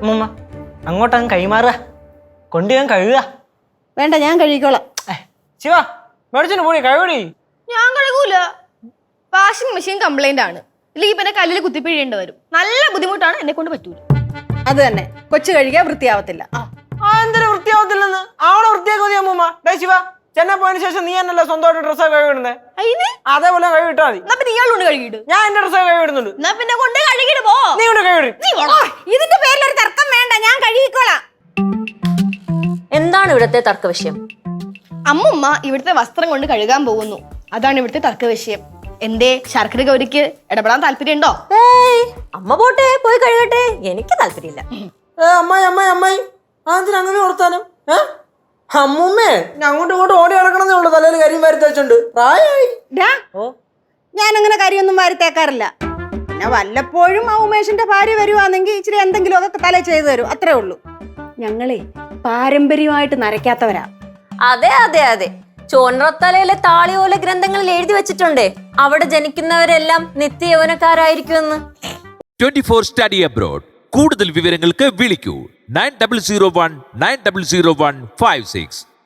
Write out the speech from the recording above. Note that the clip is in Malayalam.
അമ്മൂമ്മ അങ്ങോട്ടങ്ങ് കൈമാറുക. കൊണ്ട് ഞാൻ കഴുകുക. വേണ്ട ഞാൻ കഴുകിക്കോളാം. ശിവ മേടിച്ചിട്ട് പോടി കഴുകടി. ഞാൻ കഴുകൂല. വാഷിംഗ് മെഷീൻ കംപ്ലൈന്റ് ആണ്. ഇല്ലെങ്കിൽ പിന്നെ കല്ലിൽ കുത്തിപ്പിഴിയേണ്ടി വരും. നല്ല ബുദ്ധിമുട്ടാണ് എന്നെ കൊണ്ട് പറ്റൂല. അത് തന്നെ. കൊച്ചു കഴുകിയാ വൃത്തിയാവത്തില്ല. ആ. എന്തൊരു വൃത്തിയാവത്തില്ലെന്ന്? ആവണ വൃത്തിയാക്കി അമ്മൂമ്മ. ഡേ ശിവ ചെന്നൈ പോയതിനു ശേഷം നീ എന്നല്ല സ്വന്തമായിട്ട് ഡ്രസ്സൊക്കെ കഴുകിടുന്നത് അതേപോലെ കഴുകിട്ടാ മതി. ഞാൻ എന്റെ ഡ്രസ്സൊക്കെ കഴുകിടുന്നുണ്ട് എന്നാ പിന്നെ കൊണ്ട് കഴുകിട്ട് പോ. നീ കൊണ്ട് കഴുകി. ഇതിന്റെ പേരിൽ എന്താണ് ഇവിടുത്തെ തർക്ക വിഷയം അമ്മുമ്മ ഇവിടുത്തെ വസ്ത്രം കൊണ്ട് കഴുകാൻ പോകുന്നു. അതാണ് ഇവിടുത്തെ തർക്കവിഷയം. എന്തേ? ശർക്കര ഗൗരിക്ക് ഇടപെടാൻ താല്പര്യമുണ്ടോ? അമ്മ പോട്ടെ പോയി കഴുകട്ടെ. എനിക്ക് താല്പര്യമില്ല. അമ്മായി അമ്മായി അമ്മായി. അതിന് അങ്ങനെ കൊടുത്താലും അമ്മൂമ്മേ ഞാൻ അങ്ങോട്ടും ഇങ്ങോട്ടും ഓടി നടക്കണമെന്നേ ഉള്ളൂ. തലയിൽ കരിയും വാരി തേച്ചുണ്ട്. പ്രായമായി ഞാൻ അങ്ങനെ കരിയൊന്നും വാരിത്തേക്കാറില്ല പിന്നെ വല്ലപ്പോഴും ആ ഉമേഷിന്റെ ഭാര്യ വരുവാണെങ്കിൽ ഇച്ചിരി എന്തെങ്കിലുമൊക്കെ തല ചെയ്തു തരും. അത്രേ ഉള്ളൂ. ഞങ്ങളെ പാരമ്പര്യമായിട്ട് നരയ്ക്കാത്തവരാ. അതെ അതെ അതെ. ചോനറത്തലയിലെ താളിയോല ഗ്രന്ഥങ്ങളിൽ എഴുതി വെച്ചിട്ടുണ്ടേ. അവിടെ ജനിക്കുന്നവരെല്ലാം നിത്യയൗവനക്കാരായിരിക്കുമെന്ന്. Twenty four study abroad. കൂടുതൽ വിവരങ്ങൾക്ക് വിളിക്കൂ. Nine double zero one nine double zero one five six.